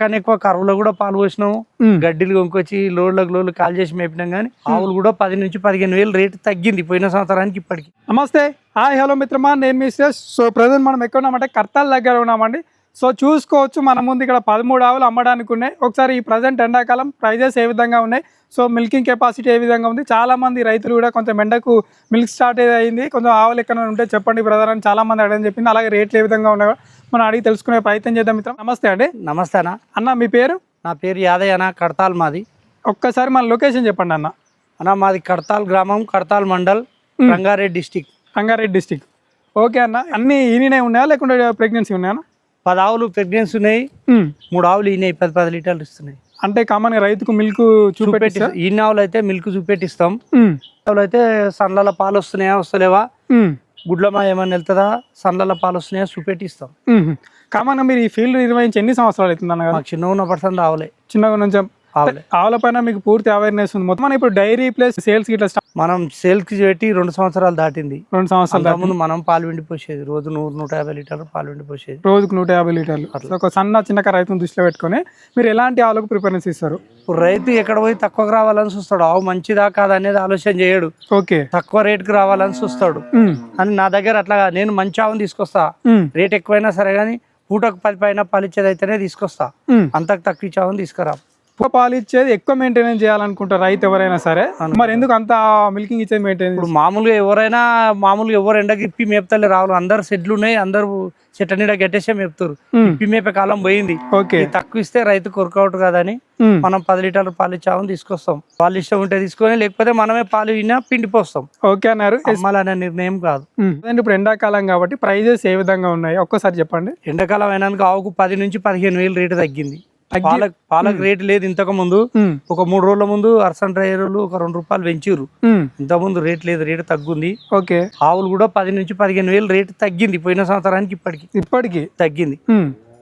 కానీ ఎక్కువ కరువులో కూడా పాలు పోసినాము. గడ్డిలు కొనుక్కొచ్చి లోడ్లకు లోడ్లు కాల్ చేసి మేపినాం కానీ ఆవులు కూడా పది నుంచి పదిహేను వేలు రేటు తగ్గింది పోయిన సంవత్సరానికి ఇప్పటికి. నమస్తే. హాయ్ హలో మిత్రమా. నేను మీ శ్రేష్. సో ప్రజెంట్ మనం ఎక్కడ ఉన్నామంటే కర్తాల దగ్గర ఉన్నామండి. సో చూసుకోవచ్చు మన ముందు ఇక్కడ పదమూడు ఆవులు అమ్మడానికి ఉన్నాయి. ఒకసారి ఈ ప్రజెంట్ ఎండాకాలం ప్రైజెస్ ఏ విధంగా ఉన్నాయి? సో మిల్కింగ్ కెపాసిటీ ఏ విధంగా ఉంది? చాలా మంది రైతులు కూడా కొంచెం ఎండకు మిల్క్ స్టార్ట్ అయింది. కొంచెం ఆవులు ఎక్కడ ఉంటే చెప్పండి బ్రదర్ అని చాలా మంది అడగని చెప్పింది. అలాగే రేట్లు ఏ విధంగా ఉన్నాయో? మనం అడిగి తెలుసుకునే ప్రయత్నం చేద్దాం మిత్రం. నమస్తే అండి. నమస్తే అన్న. అన్న మీ పేరు? నా పేరు యాదయ్య అన్న కడతాల్ మాది. ఒక్కసారి మన లొకేషన్ చెప్పండి అన్న. అన్న మాది కడతాల్ గ్రామం Kadthal mandal. Rangareddy district. Rangareddy district. Okay అన్న అన్ని ఈయనే ఉన్నాయా లేకుంటే ప్రెగ్నెన్సీ ఉన్నాయా పది ఆవులు ప్రెగ్నెన్సీ ఉన్నాయి. మూడు ఆవులు ఈనాయి పది పది లీటర్లు ఇస్తున్నాయి. అంటే కామన్ రైతుకు మిల్క్ చూపెట్టి చూపెట్టి ఈ ఆవులు అయితే మిల్క్ చూపెట్టిస్తాం. ఆవులు అయితే సండ్ల పాలు వస్తున్నాయా వస్తలేవా? గుడ్లమా ఏమన్నా వెళ్తుందా? సండ్ల పాలు వస్తున్నాయా? చూపెట్టిస్తాం కామన్ మీరు ఈ ఫీల్డ్ నిర్వహించి ఎన్ని సంవత్సరాలు అవుతుంది అన్న మాకు చిన్న ఉన్న పర్సెంట్ ఆవులే చిన్నగా నుంచి ఆవులే. పైన మీకు పూర్తి అవేర్నెస్ ఉంది. మొత్తం మనం ఇప్పుడు డైరీ ప్లస్ సేల్స్ ఇట్లా మనం సేల్కి పెట్టి రెండు సంవత్సరాలు దాటింది. రెండు సంవత్సరాలు. ముందు మనం పాలు వెండి పోసేది రోజు నూరు నూట యాభై లీటర్లు పాలు వెండి పోసేది రోజుకు నూట యాభై లీటర్లు. సో ఒక సన్న చిన్న రైతును దృష్టిలో పెట్టుకొని మీరు ఎలాంటి ఆవులకు ప్రిఫరెన్స్ ఇస్తారు? రైతు ఎక్కడ పోయి తక్కువకు రావాలని చూస్తాడు. ఆవు మంచిదా కాదా అనేది ఆలోచన చేయడు. ఓకే. తక్కువ రేటుకి రావాలని చూస్తాడు. అని నా దగ్గర అట్లా. నేను మంచి ఆవును తీసుకొస్తా. రేట్ ఎక్కువైనా సరే కానీ పూటకు పది పైన పాలిచ్చేది అయితేనే తీసుకొస్తా. అంతకు తక్కువ ఇచ్చే ఆవును తీసుకురా. ఎక్కువ పాలు ఇచ్చేది ఎక్కువ మెయింటెనెన్స్ చేయాలనుకుంటారు రైతు ఎవరైనా సరే. మరి ఎందుకు అంత మిల్కింగ్ ఇచ్చేది మెయింటైన్ ఇప్పుడు మామూలుగా ఎవరైనా మామూలుగా ఎవరు ఎండకి ఇప్పి మేపుతలే రావాలి. అందరు సెడ్లు ఉన్నాయి అందరు చెట్ల నీడ గట్టేసే మేపుతారు. ఇప్పి మేపే కాలం పోయింది. ఓకే. తక్కువ ఇస్తే రైతు కొరకౌట్ కాదని మనం పది లీటర్లు పాలు ఇచ్చామని తీసుకొస్తాం. పాలు ఇష్టం ఉంటే తీసుకొని లేకపోతే మనమే పాలు విన్నా పిండి పోస్తాం ఓకే అన్నారు. అమ్మాలనే నిర్ణయం కాదు. ఇప్పుడు ఎండాకాలం కాబట్టి ప్రైజెస్ ఏ విధంగా ఉన్నాయి? ఒక్కసారి చెప్పండి. ఎండాకాలం అయినాక ఆవుకు పది నుంచి పదిహేను వేలు రేటు తగ్గింది. తగ్గి- పాలకు పాలకు రేటు లేదు ఇంతకు ముందు. ఒక మూడు రోజుల ముందు అర్సన్ డ్రైవర్లు ఒక రెండు రూపాయలు పెంచిర్రు. ఉమ్. ఇంత ముందు రేట్ లేదు రేటు తగ్గుంది. ఓకే. ఆవులు కూడా పది నుంచి పదిహేను వేలు రేటు తగ్గింది పోయిన సంవత్సరానికి ఇప్పటికి. ఇప్పటికి? తగ్గింది.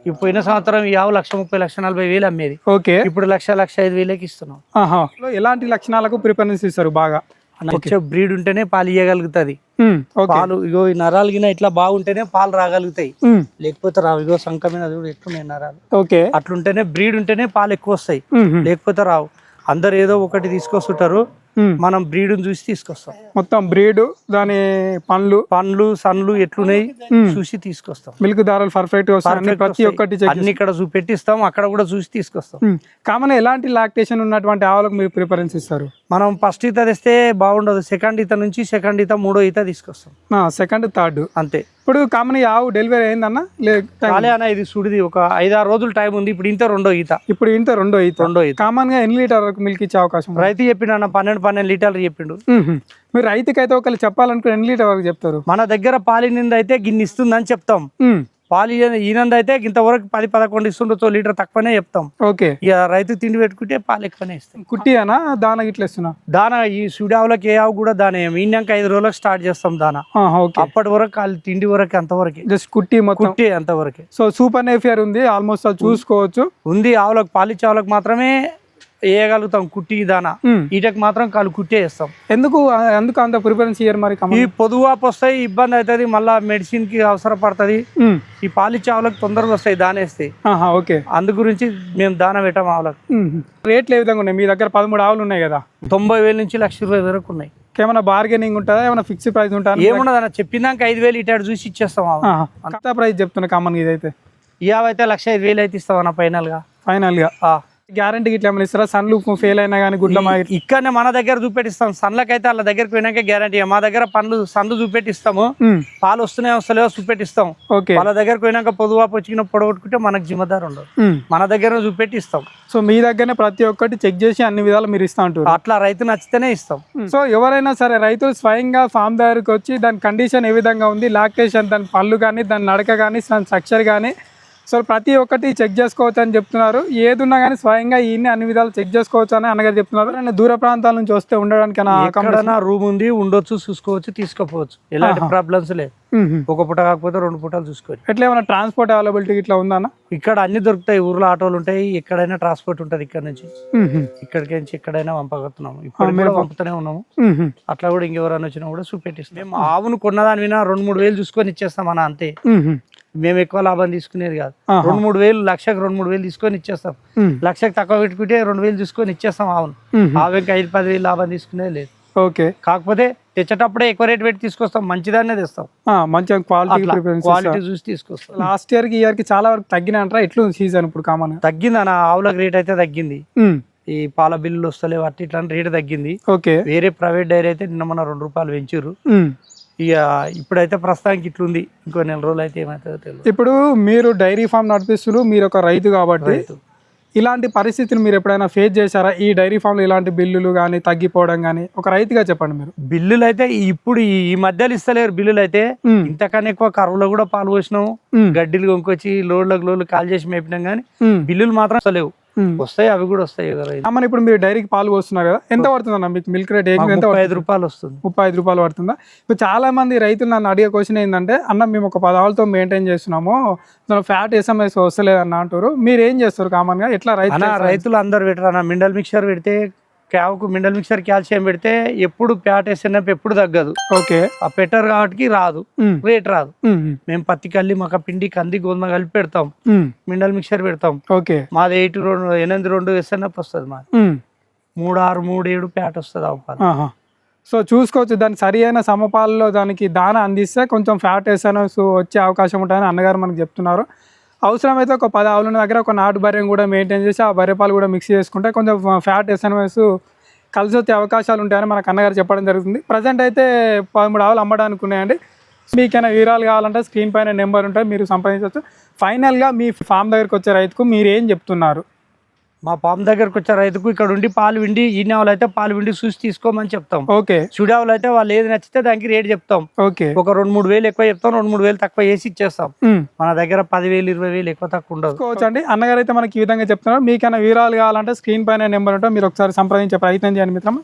ఈ పోయిన సంవత్సరం ఈ ఆవు లక్ష ముప్పై లక్ష నలభై వేలు అమ్మేది. ఓకే. ఇప్పుడు లక్ష లక్ష ఐదు వేలకి ఇస్తున్నాం. ఎలాంటి లక్షణాలకు ప్రిఫరెన్స్ ఇస్తారు బాగా? బ్రీడ్ ఉంటేనే పాలు ఇవ్వగలుగుతుంది పాలు ఇగో ఈ నరాలు గిన ఇట్లా బాగుంటేనే పాలు రాగలుగుతాయి. లేకపోతే రావు ఇగో సంఖ మీద చూడు ఎట్లున్నాయి నరాలు ఓకే అట్లుంటేనే బ్రీడ్ ఉంటేనే పాలు ఎక్కువ వస్తాయి. లేకపోతే రావు అందరు ఏదో ఒకటి తీసుకొస్తుంటారు. మనం బ్రీడ్ని చూసి తీసుకొస్తాం. మొత్తం బ్రీడ్ దాని పండ్లు. పండ్లు సన్లు ఎట్లున్నాయి. చూసి తీసుకొస్తాం. మిల్క్ దారాలు పర్ఫెక్ట్ ప్రతి. ఒక్కటి అన్ని ఇక్కడ చూపెట్టిస్తాం అక్కడ కూడా చూసి తీసుకొస్తాం. కామన్ ఎలాంటి లాక్టేషన్ ఉన్నటువంటి ఆవులకు మీరు ప్రిఫరెన్స్ ఇస్తారు? మనం ఫస్ట్ ఈత తెస్తే బాగుండదు. సెకండ్ ఈత నుంచి సెకండ్ ఈత మూడో ఈత తీసుకొస్తాం. సెకండ్ థర్డ్ అంతే. ఇప్పుడు కామన్ ఈ ఆవు డెలివరీ అయిందన్న? లే time- కాలే అన్న ఇది సుడిది. ఒక ఐదారు రోజులు టైం ఉంది. ఇప్పుడు ఇంత రెండో ఈత. ఇప్పుడు ఇంత రెండో ఈత. రెండో ఈత. కామన్గా ఎన్ని లీటర్ వరకు మిల్క్ ఇచ్చే అవకాశం? రైతు చెప్పిండు అన్న పన్నెండు పన్నెండు లీటర్లు చెప్పిండు. మీరు రైతుకైతే ఒకళ్ళు చెప్పాలనుకుని ఎన్ని లీటర్ వరకు చెప్తారు? మన దగ్గర పాలినింది అయితే గిన్ని ఇస్తుందని చెప్తాం. పాలు ఈనంది అయితే ఇంతవరకు పది పదకొండు ఇస్తుండొచ్చు లీటర్ తక్కువనే చెప్తాం. ఓకే. ఇక రైతు తిండి పెట్టుకుంటే పాలు ఎక్కువనే ఇస్తాం. కుట్టి అనా దాన గిట్ల ఇస్తున్నా? దానా ఈ సుడావులకి ఏ ఆవు కూడా దాన. ఈనాక ఐదు రోజులకు స్టార్ట్ చేస్తాం దానా. అప్పటి వరకు వాళ్ళు తిండి వరకు అంతవరకే. జస్ట్ కుట్టి కుట్టే అంతవరకే. సో సూపర్ నేఫియర్ ఉంది ఆల్మోస్ట్ అది చూసుకోవచ్చు. ఉంది ఆవులకు పాలిచ్చే ఆవులకు మాత్రమే వేయగలుగుతాం కుట్టి దానా. ఈటకి మాత్రం కాలు కుట్టే వేస్తాం ఎందుకు ఎందుకు అంత ప్రిఫరెన్స్ ఇయ్యరు మరి ఈ పొదువాపు వస్తాయి ఇబ్బంది అవుతుంది మళ్ళా మెడిసిన్కి అవసరపడుతుంది. మ్మ్. ఈ పాలిచ్చే ఆవులకు తొందరగా వస్తాయి దానేస్తే ఆహా, ఓకే. అందు గురించి మేము దాన పెట్టాం ఆవులకు. రేట్లు ఏ విధంగా ఉన్నాయి? మీ దగ్గర పదమూడు ఆవులు ఉన్నాయి కదా? తొంభై వేల నుంచి లక్ష ఇరవై వరకు ఉన్నాయి. ఏమైనా బార్గెనింగ్ ఉంటుందా? ఏమైనా ఫిక్స్డ్ ప్రైస్ ఉంటుందా? ఏమున్నది అన్న చెప్పినాక ఐదు వేలు ఇటాడు చూసి ఇచ్చేస్తాం. అంత ప్రైస్ చెప్తున్నా కామన్ ఇదైతే. అయితే లక్ష ఐదు వేలు అయితే ఇస్తాం అన్న ఫైనల్గా. ఫైనల్గా. ఆ. గ్యారంటీ ఇట్లా ఏమైనా ఇస్తారా? సన్లు ఫెయిల్ అయినా కానీ గుడ్ల మా ఇక్కడనే మన దగ్గర చూపెట్టిస్తాం. సన్లకి అయితే వాళ్ళ దగ్గరికి పోయినాక గ్యారంటీ. మా దగ్గర పండ్లు సన్లు చూపెట్టిస్తాము. పాలు వస్తున్నాయి వస్తలేవో చూపెట్టిస్తాం. ఓకే. వాళ్ళ దగ్గరకు పోయినాక పొదువాపు వచ్చిన పొడగొట్టుకుంటే మనకు జిమ్మదారు ఉండదు. మన దగ్గర చూపెట్టిస్తాం. సో మీ దగ్గరనే ప్రతి ఒక్కటి చెక్ చేసి అన్ని విధాలు మీరు ఇస్తా ఉంటారు అట్లా రైతు నచ్చితేనే ఇస్తాం. సో ఎవరైనా సరే రైతులు స్వయంగా ఫామ్ దగ్గరకు వచ్చి దాని కండిషన్ ఏ విధంగా ఉంది లాక్టేషన్ దాని పళ్ళు కానీ దాని నడక కానీ దాని స్ట్రక్చర్ కానీ సో ప్రతి ఒక్కటి చెక్ చేసుకోవచ్చు అని చెప్తున్నారు. ఏది ఉన్నా కానీ స్వయంగా ఈయన్ని అన్ని విధాలు చెక్ చేసుకోవచ్చు అని అన్నగారు చెప్తున్నారు. ఆయన దూర ప్రాంతాల నుంచి వస్తే ఉండడానికి రూమ్ ఉంది ఉండొచ్చు చూసుకోవచ్చు తీసుకోపోవచ్చు. ఎలాంటి ప్రాబ్లమ్స్ లేదు. ఒక పూట కాకపోతే రెండు పూటలు చూసుకొని ఎట్లా ఏమైనా ట్రాన్స్పోర్ట్ అవైలబిలిటీ ఇట్లా ఉందా ఇక్కడ అన్ని దొరుకుతాయి. ఊర్లో ఆటోలు ఉంటాయి. ఎక్కడైనా ట్రాన్స్పోర్ట్ ఉంటుంది ఇక్కడ నుంచి. ఇక్కడికి నుంచి ఎక్కడైనా పంపగలుగుతున్నాము ఇప్పుడు మీరు కూడా పంపుతూనే ఉన్నాము. అట్లా కూడా ఇంకెవరైనా వచ్చినా కూడా చూపెట్టిస్తాం. మేము ఆవును కొన్నదాని వినా రెండు మూడు వేలు చూసుకొని ఇచ్చేస్తాం అన్న అంతే. మ్మ్. మేము ఎక్కువ లాభం తీసుకునేది కాదు. రెండు మూడు వేలు లక్షకు రెండు మూడు వేలు తీసుకొని ఇచ్చేస్తాం. లక్షకు తక్కువ పెట్టుకుంటే రెండు వేలు చూసుకొని ఇచ్చేస్తాం ఆవును. మ్మ్. ఆవు ఇంకా ఐదు పది వేలు లాభం తీసుకునేది లేదు. ఓకే. కాకపోతే తెచ్చేటప్పుడే ఎక్కువ రేట్ పెట్టి తీసుకొస్తాం మంచిదాన్నే తెస్తాం. ఆ, మంచిగా క్వాలిటీ క్వాలిటీ చూసి తీసుకొస్తాం. లాస్ట్ ఇయర్కి ఇయర్కి చాలా వరకు తగ్గిన అంటారా ఎట్లుంది సీజన్ ఇప్పుడు కామన్? తగ్గింది అన్న ఆవులకు రేట్ అయితే తగ్గింది. ఈ పాల బిల్లులు వస్తలేవు అట్టి ఇట్లా రేట్ తగ్గింది. ఓకే. వేరే ప్రైవేట్ డైరీ అయితే నిన్న మన రెండు రూపాయలు పెంచారు. ఇక ఇప్పుడైతే ప్రస్తుతానికి ఇట్లుంది. ఇంకో నెల రోజులు అయితే ఏమవుతుందో తెలియదు. ఇప్పుడు మీరు డైరీ ఫామ్ నడిపిస్తున్నారు మీరు ఒక రైతు కాబట్టి రైతు. ఇలాంటి పరిస్థితులు మీరు ఎప్పుడైనా ఫేస్ చేశారా ఈ డైరీ ఫామ్లో ఇలాంటి బిల్లులు కానీ తగ్గిపోవడం కానీ ఒక రైతుగా చెప్పండి మీరు బిల్లులు అయితే ఇప్పుడు ఈ మధ్యలో ఇస్తలేరు బిల్లులు అయితే. ఇంతకన్నా ఎక్కువ కరువులో కూడా పాలు పోసినాము. గడ్డిలు కొనుక్కొచ్చి లోడ్లకు లోడ్లు కాల్ చేసి మేపినాం కానీ. బిల్లులు మాత్రం మ్మ్. వస్తాయి అవి కూడా వస్తాయి కదా రైతు. అమ్మని ఇప్పుడు మీరు డైరీకి పాలు పోస్తున్నారు కదా ఎంత పడుతుంది అన్న మీకు మిల్క్ రేట్ ఎంత ఐదు రూపాయలు వస్తుంది. ముప్పై ఐదు రూపాయలు పడుతుందా? ఇప్పుడు చాలా మంది రైతులు నన్ను అడిగే క్వశ్చన్ ఏంటంటే అన్న మేము ఒక పదాలతో మెయింటైన్ చేస్తున్నాము దాని ఫ్యాట్ ఎస్ఎంఎస్ వస్తలేదు అన్న అంటారు. మీరు ఏం చేస్తారు కామన్గా ఎట్లా రైతు రైతులు అందరు పెట్టరు? అన్న మిండల్ మిక్చర్ పెడితే క్యావుకు మిండల్ మిక్చర్ కాల్షియం పెడితే ఎప్పుడు ప్యాట్ వేసినప్పుడు ఎప్పుడు తగ్గదు. ఓకే. ఆ పెట్టరు కాబట్టి రాదు. రేట్ రాదు. మేము పత్తి కల్లి మక్క పిండి కంది గోధుమ కలిపి పెడతాం. ఉమ్, మిండల్ మిక్చర్ పెడతాం. ఓకే. మాది ఎయిట్ రెండు ఎనిమిది రెండు ఎస్ఎన్ఎఫ్ వస్తుంది మాది. మూడు ఆరు మూడు ఏడు ప్యాట్ వస్తుంది ఆవు. సో చూసుకోవచ్చు దాని సరి అయిన సమపాలలో దానికి దాన అందిస్తే కొంచెం ఫ్యాట్ ఎస్ఎన్ఎస్ వచ్చే అవకాశం ఉంటుందని అన్నగారు మనకు చెప్తున్నారు. అవసరమైతే ఒక పది ఆవుల దగ్గర ఒక నాటు బర్రెం కూడా మెయింటైన్ చేసి ఆ బర్రె పాలు కూడా మిక్స్ చేసుకుంటే కొంచెం ఫ్యాట్ ఎస్ఎన్ఎస్ కలిసి వచ్చే అవకాశాలు ఉంటాయని మన కన్నగారు చెప్పడం జరుగుతుంది. ప్రజెంట్ అయితే పదమూడు ఆవులు అమ్మడానికి ఉన్నాయండి. మీకైనా వివరాలు కావాలంటే స్క్రీన్ పైన నెంబర్ ఉంటాయి మీరు సంప్రదించవచ్చు. ఫైనల్గా మీ ఫామ్ దగ్గరికి వచ్చే రైతుకు మీరు ఏం చెప్తున్నారు? మా పాము దగ్గరకు వచ్చే రైతుకు ఇక్కడ ఉండి పాలు విండి ఈ ఆవులు అయితే పాలు విండి చూసి తీసుకోమని చెప్తాం. ఓకే. సుడావులు అయితే వాళ్ళు ఏది నచ్చితే దానికి రేట్ చెప్తాం. ఓకే. ఒక రెండు మూడు వేలు ఎక్కువ చెప్తాం రెండు మూడు వేలు తక్కువ వేసి ఇచ్చేస్తాం. మన దగ్గర పదివేలు ఇరవై వేలు ఎక్కువ తక్కువ ఉండదు. అండి అన్నగారు అయితే మనకి ఈ విధంగా చెప్తున్నారు. మీకైనా వివరాలు కావాలంటే స్క్రీన్ పైన నెంబర్ ఉంటే మీరు ఒకసారి సంప్రదించే ప్రయత్నం చేయండి మిత్రం